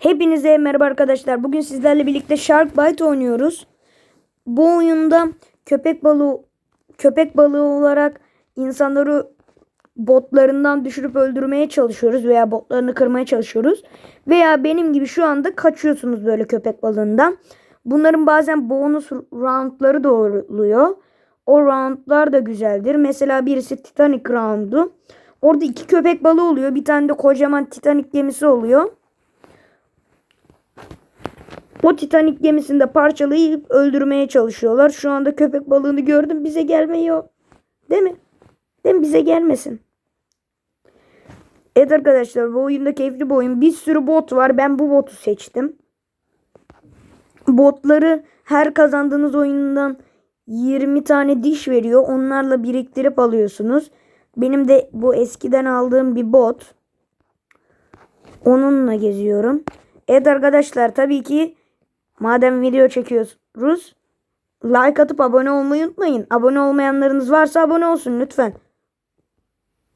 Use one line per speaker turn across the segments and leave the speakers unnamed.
Hepinize merhaba arkadaşlar. Bugün sizlerle birlikte Shark Bite oynuyoruz. Bu oyunda köpek balığı köpek balığı olarak insanları botlarından düşürüp öldürmeye çalışıyoruz veya botlarını kırmaya çalışıyoruz. Veya benim gibi şu anda kaçıyorsunuz böyle köpek balığından. Bunların bazen bonus roundları da oluyor. O roundlar da güzeldir. Mesela birisi Titanic roundu. Orada iki köpek balığı oluyor. Bir tane de kocaman Titanic gemisi oluyor. O Titanic gemisini de parçalayıp öldürmeye çalışıyorlar. Şu anda köpek balığını gördüm. Bize gelmiyor. Değil mi? Değil mi? Bize gelmesin. Evet arkadaşlar bu oyunda keyifli bir oyun. Bir sürü bot var. Ben bu botu seçtim. Botları her kazandığınız oyundan 20 tane diş veriyor. Onlarla biriktirip alıyorsunuz. Benim de bu eskiden aldığım bir bot. Onunla geziyorum. Evet arkadaşlar tabii ki madem video çekiyoruz like atıp abone olmayı unutmayın. Abone olmayanlarınız varsa abone olsun lütfen.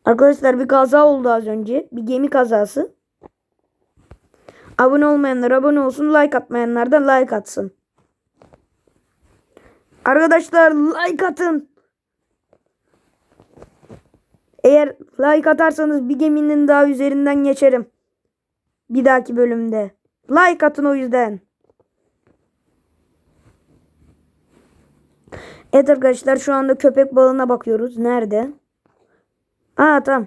Arkadaşlar bir kaza oldu az önce. Bir gemi kazası. Abone olmayanlar abone olsun. Like atmayanlar da like atsın. Arkadaşlar like atın. Eğer like atarsanız bir geminin daha üzerinden geçerim. Bir dahaki bölümde. Like atın o yüzden. Evet arkadaşlar şu anda köpek balığına bakıyoruz. Nerede? Aa tamam.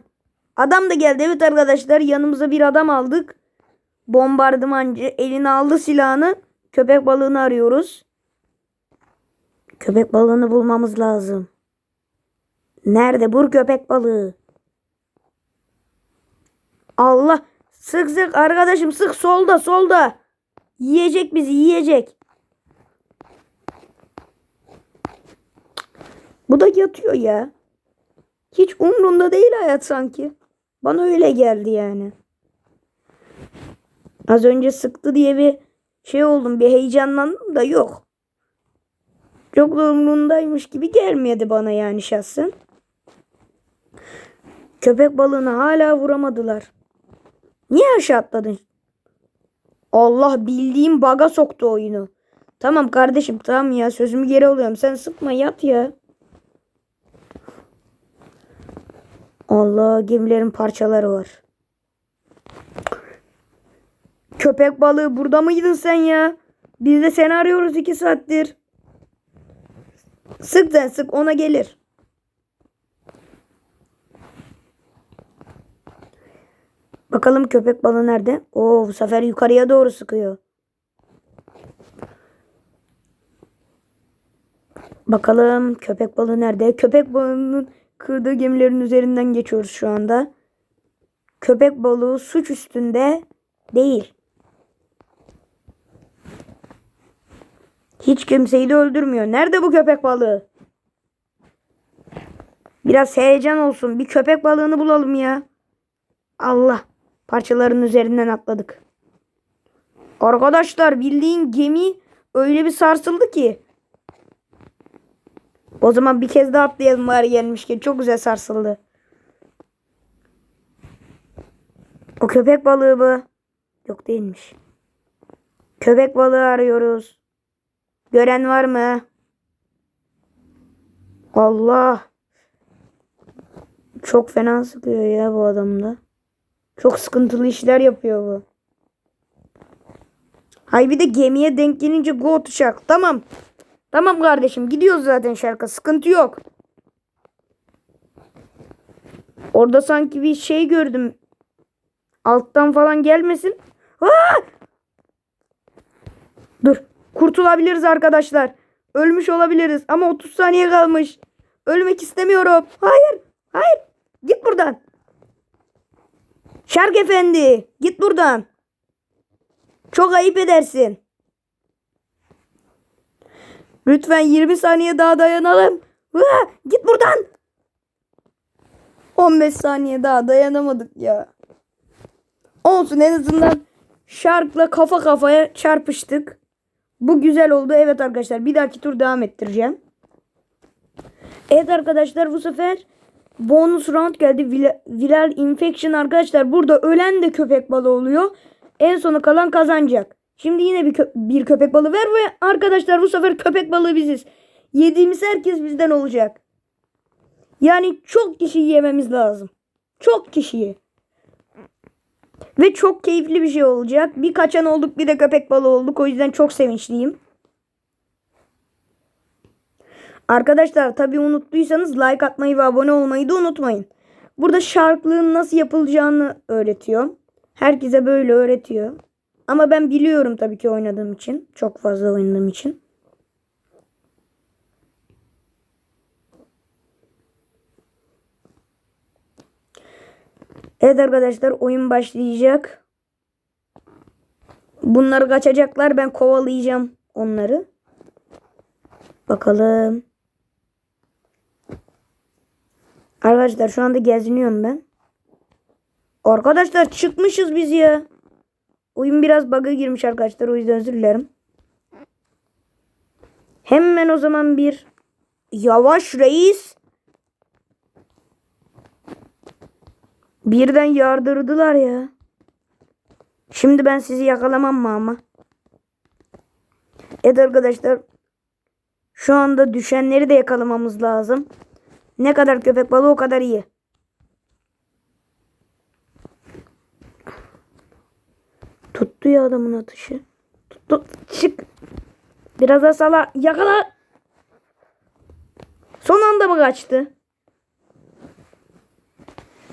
Adam da geldi. Evet arkadaşlar yanımıza bir adam aldık. Bombardımancı eline aldı silahını. Köpek balığını arıyoruz. Köpek balığını bulmamız lazım. Nerede bu köpek balığı? Allah. Sık sık arkadaşım sık solda solda. Yiyecek bizi yiyecek. Bu da yatıyor ya. Hiç umrunda değil hayat sanki. Bana öyle geldi yani. Az önce sıktı diye bir şey oldum. Bir heyecanlandım da yok. Çok da umrundaymış gibi gelmedi bana yani şahsen. Köpek balığını hala vuramadılar. Niye aşağı atladın? Allah bildiğim baga soktu oyunu. Tamam kardeşim tamam ya sözümü geri alıyorum. Sen sıkma yat ya. Allah gemilerin parçaları var. Köpek balığı burada mıydın sen ya? Biz de seni arıyoruz iki saattir. Sık sen sık ona gelir. Bakalım köpek balığı nerede? Oo bu sefer yukarıya doğru sıkıyor. Bakalım köpek balığı nerede? Köpek balığının kırdığı gemilerin üzerinden geçiyoruz şu anda. Köpek balığı suç üstünde değil. Hiç kimseyi de öldürmüyor. Nerede bu köpek balığı? Biraz heyecan olsun. Bir köpek balığını bulalım ya. Allah. Parçaların üzerinden atladık. Arkadaşlar bildiğin gemi öyle bir sarsıldı ki. O zaman bir kez daha atlayalım bari gelmişken. Çok güzel sarsıldı. O köpek balığı bu. Yok değilmiş. Köpek balığı arıyoruz. Gören var mı? Allah. Çok fena sıkıyor ya bu adamda. Çok sıkıntılı işler yapıyor bu. Hay bir de gemiye denk gelince go tuşak. Tamam. Tamam kardeşim gidiyoruz zaten şarkı. Sıkıntı yok. Orada sanki bir şey gördüm. Alttan falan gelmesin. Aa! Dur. Kurtulabiliriz arkadaşlar. Ölmüş olabiliriz ama 30 saniye kalmış. Ölmek istemiyorum. Hayır. Hayır. Git buradan. Şark efendi. Git buradan. Çok ayıp edersin. Lütfen 20 saniye daha dayanalım. Aa, git buradan. 15 saniye daha dayanamadık ya. Olsun en azından şarkla kafa kafaya çarpıştık. Bu güzel oldu. Evet arkadaşlar bir dahaki tur devam ettireceğim. Evet arkadaşlar bu sefer bonus round geldi. Viral infection arkadaşlar burada ölen de köpek balığı oluyor. En sona kalan kazanacak. Şimdi yine bir, kö- bir köpek balığı ver ve arkadaşlar bu sefer köpek balığı biziz. Yediğimiz herkes bizden olacak. Yani çok kişiyi yememiz lazım. Çok kişiyi. Ve çok keyifli bir şey olacak. Bir kaçan olduk bir de köpek balığı olduk. O yüzden çok sevinçliyim. Arkadaşlar tabii unuttuysanız like atmayı ve abone olmayı da unutmayın. Burada şarklığın nasıl yapılacağını öğretiyor. Herkese böyle öğretiyor. Ama ben biliyorum tabii ki oynadığım için. Çok fazla oynadığım için. Evet arkadaşlar oyun başlayacak. Bunlar kaçacaklar. Ben kovalayacağım onları. Bakalım. Arkadaşlar şu anda geziniyorum ben. Arkadaşlar çıkmışız biz ya. Oyun biraz bug'a girmiş arkadaşlar. O yüzden özür dilerim. Hemen o zaman bir yavaş reis. Birden yardırdılar ya. Şimdi ben sizi yakalamam mı ama? Evet arkadaşlar. Şu anda düşenleri de yakalamamız lazım. Ne kadar köpek balığı o kadar iyi. Tuttu ya adamın atışı. Tuttu. Çık. Biraz daha sala. Yakala. Son anda mı kaçtı?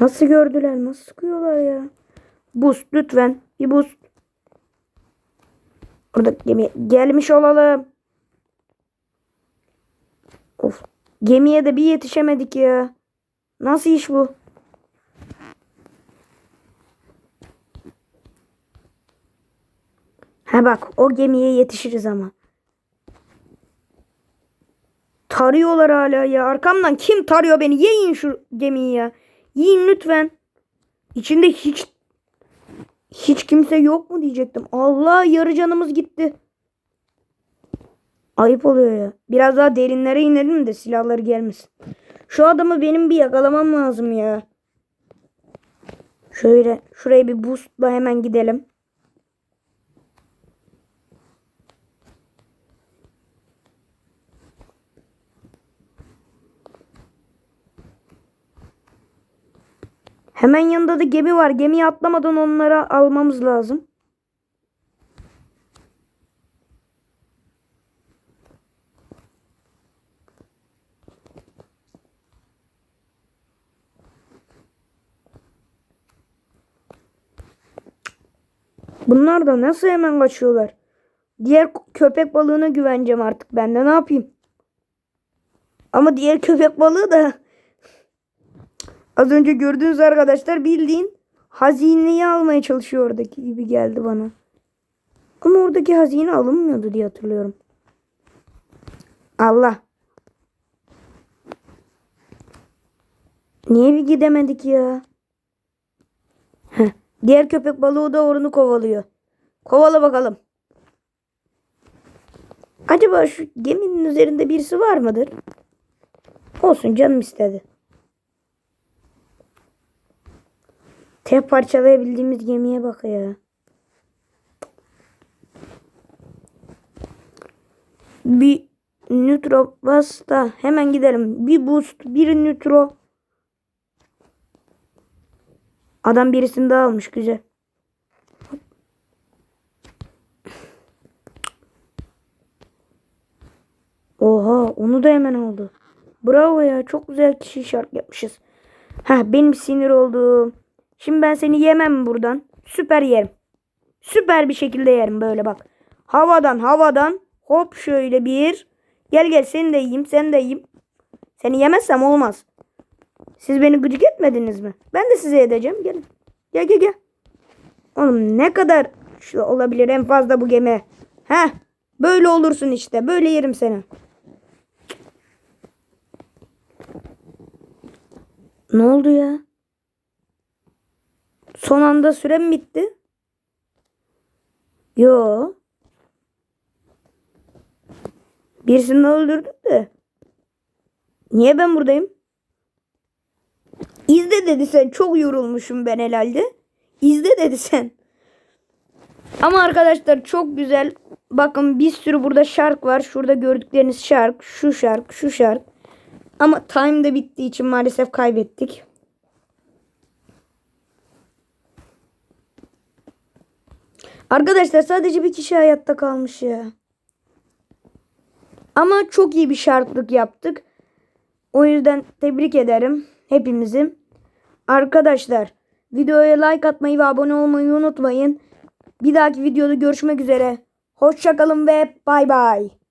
Nasıl gördüler? Nasıl sıkıyorlar ya? Boost lütfen. Bir boost. Orada gemi gelmiş olalım. Of. Gemiye de bir yetişemedik ya. Nasıl iş bu? Ha bak o gemiye yetişiriz ama. Tarıyorlar hala ya. Arkamdan kim tarıyor beni? Yiyin şu gemiyi ya. Yiyin lütfen. İçinde hiç hiç kimse yok mu diyecektim. Allah yarı canımız gitti. Ayıp oluyor ya. Biraz daha derinlere inelim de silahları gelmesin. Şu adamı benim bir yakalamam lazım ya. Şöyle şuraya bir boostla hemen gidelim. Hemen yanında da gemi var. Gemiye atlamadan onlara almamız lazım. Bunlar da nasıl hemen kaçıyorlar? Diğer köpek balığına güveneceğim artık ben de ne yapayım? Ama diğer köpek balığı da az önce gördüğünüz arkadaşlar bildiğin hazineyi almaya çalışıyor oradaki gibi geldi bana. Ama oradaki hazine alınmıyordu diye hatırlıyorum. Allah. Niye bir gidemedik ya? Heh. Diğer köpek balığı da orunu kovalıyor. Kovala bakalım. Acaba şu geminin üzerinde birisi var mıdır? Olsun canım istedi. Tek parçalayabildiğimiz gemiye bak ya. Bir nitro bas hemen gidelim. Bir boost, bir nitro. Adam birisini daha almış güzel. Oha onu da hemen aldı. Bravo ya çok güzel kişi şarkı yapmışız. Ha benim sinir oldum. Şimdi ben seni yemem buradan. Süper yerim. Süper bir şekilde yerim böyle bak. Havadan havadan hop şöyle bir. Gel gel seni de yiyeyim sen de yiyeyim. Seni yemezsem olmaz. Siz beni gıcık etmediniz mi? Ben de size edeceğim. Gelin. Gel gel gel. Oğlum ne kadar şu olabilir en fazla bu gemi. Heh. Böyle olursun işte. Böyle yerim seni. Ne oldu ya? Son anda sürem bitti. Yo. Birisini öldürdük de. Niye ben buradayım? İzle dedi sen. Çok yorulmuşum ben herhalde. İzle dedi sen. Ama arkadaşlar çok güzel. Bakın bir sürü burada şark var. Şurada gördükleriniz şark. Şu şark. Şu şark. Ama time de bittiği için maalesef kaybettik. Arkadaşlar sadece bir kişi hayatta kalmış ya. Ama çok iyi bir şarklık yaptık. O yüzden tebrik ederim hepimizi. Arkadaşlar videoya like atmayı ve abone olmayı unutmayın. Bir dahaki videoda görüşmek üzere. Hoşçakalın ve bay bay.